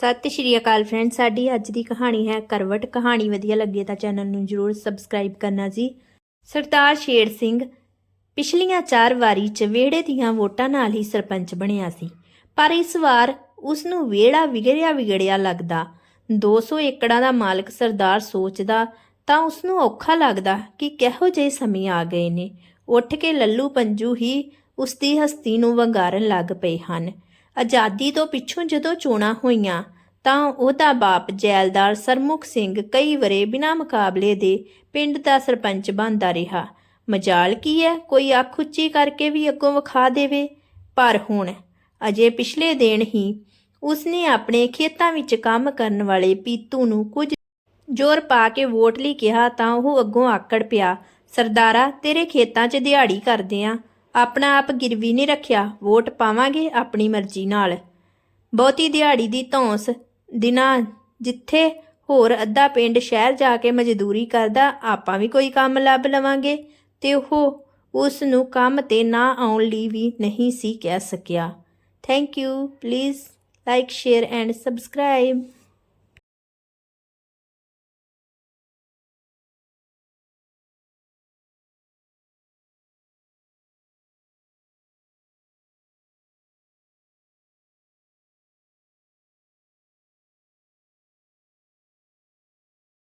ਸਤਿ ਸ਼੍ਰੀ ਅਕਾਲ ਫਰੈਂਡ ਸਾਡੀ ਅੱਜ ਦੀ ਕਹਾਣੀ ਹੈ ਕਰਵਟ। ਕਹਾਣੀ ਵਧੀਆ ਲੱਗੇ ਤਾਂ ਚੈਨਲ ਨੂੰ ਜਰੂਰ ਸਬਸਕ੍ਰਾਈਬ ਕਰਨਾ ਜੀ। ਸਰਦਾਰ ਸ਼ੇਰ ਸਿੰਘ ਪਿਛਲੀਆਂ ਚਾਰ ਵਾਰੀ ਚ ਵਿਹੜੇ ਦੀਆਂ ਵੋਟਾਂ ਨਾਲ ਹੀ ਸਰਪੰਚ ਬਣਿਆ ਸੀ। ਪਰ ਇਸ ਵਾਰ ਉਸ ਨੂੰ ਵਿਹੜਾ ਵਿਗੜਿਆ ਵਿਗੜਿਆ ਲੱਗਦਾ। 200 ਏਕੜਾਂ ਦਾ ਮਾਲਕ ਸਰਦਾਰ ਸੋਚਦਾ ਤਾਂ ਉਸ ਨੂੰ ਔਖਾ ਲੱਗਦਾ ਕਿ ਕਿਹੋ ਜਿਹੇ ਸਮੇਂ ਆ ਗਏ ਨੇ। ਉੱਠ ਕੇ ਲੱਲੂ ਪੰਜੂ ਹੀ ਉਸ ਦੀ ਹਸਤੀ ਨੂੰ ਵੰਗਾਰਨ ਲੱਗ ਪਏ ਹਨ। ਆਜ਼ਾਦੀ ਤੋਂ ਪਿੱਛੋਂ ਜਦੋਂ ਚੋਣਾਂ ਹੋਈਆਂ, ਤਾਂ ਉਹਦਾ ਬਾਪ ਜੈਲਦਾਰ ਸਰਮੁਖ ਸਿੰਘ ਕਈ ਵਰੇ ਬਿਨਾਂ ਮੁਕਾਬਲੇ ਦੇ ਪਿੰਡ ਦਾ ਸਰਪੰਚ ਬਣਦਾ ਰਿਹਾ। ਮਜਾਲ ਕੀ ਹੈ? ਕੋਈ ਅੱਖ ਉੱਚੀ ਕਰਕੇ ਵੀ ਅੱਗੋਂ ਵਿਖਾ ਦੇਵੇ? ਪਰ ਹੁਣ ਅਜੇ ਪਿਛਲੇ ਦਿਨ ਹੀ ਉਸਨੇ ਆਪਣੇ ਖੇਤਾਂ ਵਿੱਚ ਕੰਮ ਕਰਨ ਵਾਲੇ ਪੀਤੂ ਨੂੰ ਕੁਝ ਜ਼ੋਰ ਪਾ ਕੇ ਵੋਟ ਲਈ ਕਿਹਾ ਤਾਂ ਉਹ ਅੱਗੋਂ ਆਕੜ ਪਿਆ, ਸਰਦਾਰਾ, ਤੇਰੇ ਖੇਤਾਂ 'ਚ ਦਿਹਾੜੀ ਕਰਦੇ ਆ। ਆਪਣਾ ਆਪ ਗਿਰਵੀ ਨਹੀਂ ਰੱਖਿਆ, ਵੋਟ ਪਾਵਾਂਗੇ ਆਪਣੀ ਮਰਜ਼ੀ ਨਾਲ। ਬਹੁਤੀ ਦਿਹਾੜੀ ਦੀ ਧੌਂਸ ਦਿਨਾਂ ਜਿੱਥੇ ਹੋਰ ਅੱਧਾ ਪਿੰਡ ਸ਼ਹਿਰ ਜਾ ਕੇ ਮਜ਼ਦੂਰੀ ਕਰਦਾ, ਆਪਾਂ ਵੀ ਕੋਈ ਕੰਮ ਲੱਭ ਲਵਾਂਗੇ। ਤੇ ਉਹ ਉਸ ਨੂੰ ਕੰਮ ਤੇ ਨਾ ਆਉਣ ਲਈ ਵੀ ਨਹੀਂ ਸੀ ਕਹਿ ਸਕਿਆ। Thank you please like share and subscribe